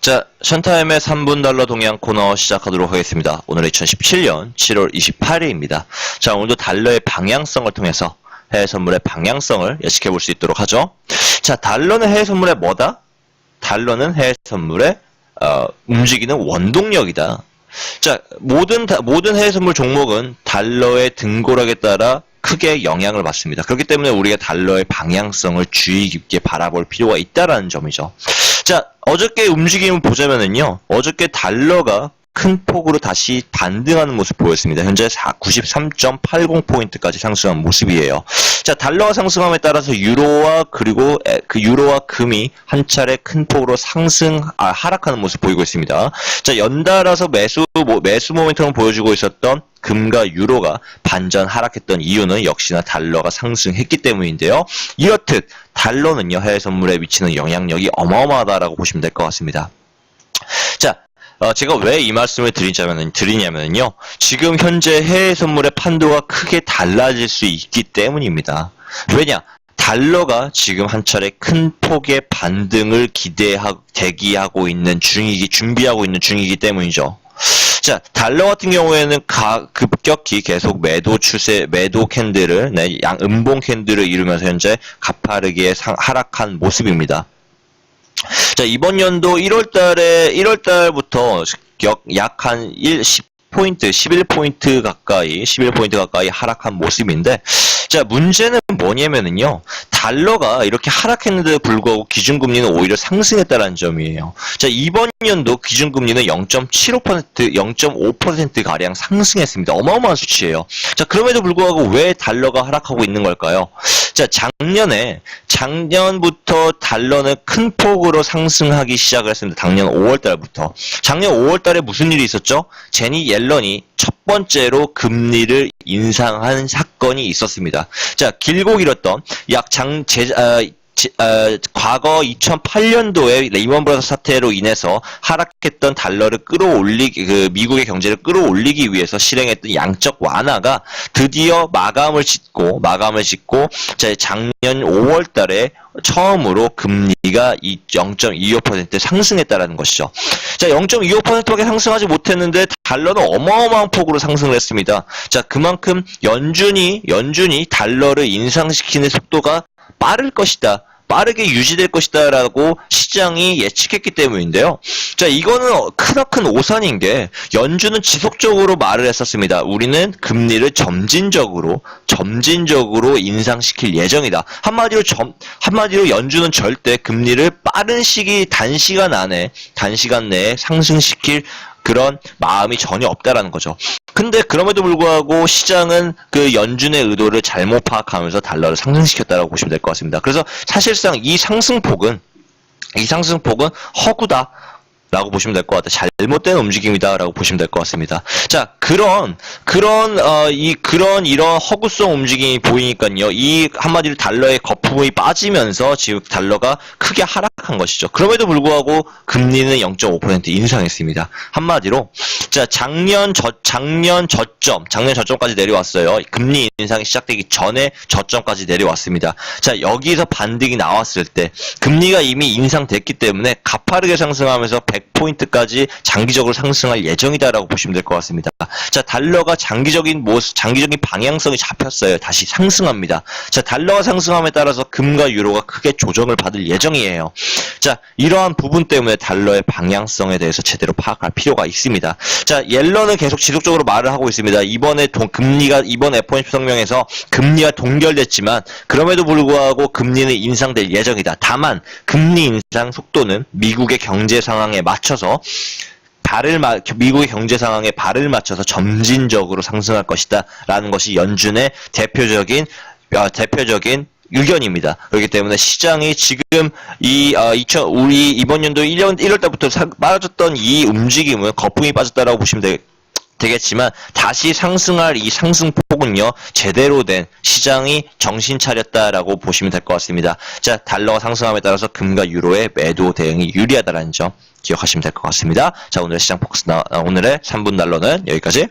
자, 션타임의 3분 달러 동향 코너 시작하도록 하겠습니다. 오늘 2017년 7월 28일입니다. 자, 오늘도 달러의 방향성을 통해서 해외 선물의 방향성을 예측해 볼 수 있도록 하죠. 자, 달러는 해외 선물의 뭐다? 달러는 해외 선물의 어, 움직이는 원동력이다. 자, 모든 다- 모든 해외 선물 종목은 달러의 등고락에 따라 크게 영향을 받습니다. 그렇기 때문에 우리가 달러의 방향성을 주의 깊게 바라볼 필요가 있다라는 점이죠. 자, 어저께 움직임을 보자면은요, 어저께 달러가 큰 폭으로 다시 반등하는 모습 보였습니다. 현재 93.80포인트까지 상승한 모습이에요. 자, 달러가 상승함에 따라서 유로와 그리고 에- 그 유로와 금이 한 차례 큰 폭으로 상승, 아, 하락하는 모습 보이고 있습니다. 자, 연달아서 매수, 모- 매수 모멘텀을 보여주고 있었던 금과 유로가 반전 하락했던 이유는 역시나 달러가 상승했기 때문인데요. 이렇듯 달러는요, 해외 선물에 미치는 영향력이 어마어마하다라고 보시면 될 것 같습니다. 자, 어, 제가 왜 이 말씀을 드리자면, 드리냐면요. 지금 현재 해외 선물의 판도가 크게 달라질 수 있기 때문입니다. 왜냐? 달러가 지금 한 차례 큰 폭의 반등을 기대하고, 대기하고 있는 중이기, 준비하고 있는 중이기 때문이죠. 자, 달러 같은 경우에는 가, 급격히 계속 매도 추세, 매도 캔들을, 네, 양, 음봉 캔들을 이루면서 현재 가파르게 상, 하락한 모습입니다. 자, 이번 연도 1월 달에, 1월 달부터 약한 1, 10포인트, 11포인트 가까이, 11포인트 가까이 하락한 모습인데, 자, 문제는 뭐냐면은요, 달러가 이렇게 하락했는데도 불구하고 기준금리는 오히려 상승했다는 점이에요. 자, 이번 연도 기준금리는 0.75%, 0.5%가량 상승했습니다. 어마어마한 수치예요. 자, 그럼에도 불구하고 왜 달러가 하락하고 있는 걸까요? 자, 작년에, 작년부터 달러는 큰 폭으로 상승하기 시작을 했습니다. 작년 5월 달부터. 작년 5월 달에 무슨 일이 있었죠? 제니 옐런이 첫 번째로 금리를 인상한 사건이 있었습니다. 자, 길고 길었던 약 장, 제, 아, 지- 어, 과거 2008년도에 레이먼 브라더 사태로 인해서 하락했던 달러를 끌어올리기, 그 미국의 경제를 끌어올리기 위해서 실행했던 양적 완화가 드디어 마감을 짓고, 마감을 짓고, 자, 작년 5월 달에 처음으로 금리가 이0.25% 상승했다라는 것이죠. 자, 0.25%밖에 상승하지 못했는데 달러는 어마어마한 폭으로 상승을 했습니다. 자, 그만큼 연준이 연준이 달러를 인상시키는 속도가 빠를 것이다. 빠르게 유지될 것이다라고 시장이 예측했기 때문인데요. 자, 이거는 크나큰 오산인 게 연준은 지속적으로 말을 했었습니다. 우리는 금리를 점진적으로 점진적으로 인상시킬 예정이다. 한마디로 점 한마디로 연준은 절대 금리를 빠른 시기 단시간 안에 단시간 내에 상승시킬 그런 마음이 전혀 없다라는 거죠. 근데 그럼에도 불구하고 시장은 그 연준의 의도를 잘못 파악하면서 달러를 상승시켰다라고 보시면 될 것 같습니다. 그래서 사실상 이 상승폭은 이 상승폭은 허구다. 라고 보시면 될 것 같아요. 잘못된 움직임이다라고 보시면 될 것 같습니다. 자, 그런 그런 어, 이 그런 이런 허구성 움직임이 보이니까요. 이 한마디로 달러의 거품이 빠지면서 지금 달러가 크게 하락한 것이죠. 그럼에도 불구하고 금리는 0.5% 인상했습니다. 한마디로 자, 작년 저 작년 저점, 작년 저점까지 내려왔어요. 금리 인상이 시작되기 전에 저점까지 내려왔습니다. 자, 여기서 반등이 나왔을 때 금리가 이미 인상됐기 때문에 가파르게 상승하면서 100포인트까지 장기적으로 상승할 예정이다라고 보시면 될 것 같습니다. 자, 달러가 장기적인 모습, 장기적인 방향성이 잡혔어요. 다시 상승합니다. 자, 달러가 상승함에 따라서 금과 유로가 크게 조정을 받을 예정이에요. 자, 이러한 부분 때문에 달러의 방향성에 대해서 제대로 파악할 필요가 있습니다. 자, 옐런은 계속 지속적으로 말을 하고 있습니다. 이번에 동- 금리가 이번 FOMC 성명에서 금리가 동결됐지만 그럼에도 불구하고 금리는 인상될 예정이다. 다만 금리 인상 속도는 미국의 경제 상황에 맞춰서 발을 마, 미국의 경제 상황에 발을 맞춰서 점진적으로 상승할 것이다라는 것이 연준의 대표적인 어, 대표적인 의견입니다. 그렇기 때문에 시장이 지금 이, 어, 2000, 우리 이번 연도 1년, 1월 달부터 사- 빠졌던 이 움직임은 거품이 빠졌다라고 보시면 되, 되겠지만 다시 상승할 이 상승폭은요 제대로 된 시장이 정신 차렸다라고 보시면 될 것 같습니다. 자 달러가 상승함에 따라서 금과 유로의 매도 대응이 유리하다는 점 기억하시면 될 것 같습니다. 자 오늘의 시장 폭스 나, 아, 오늘의 3분 달러는 여기까지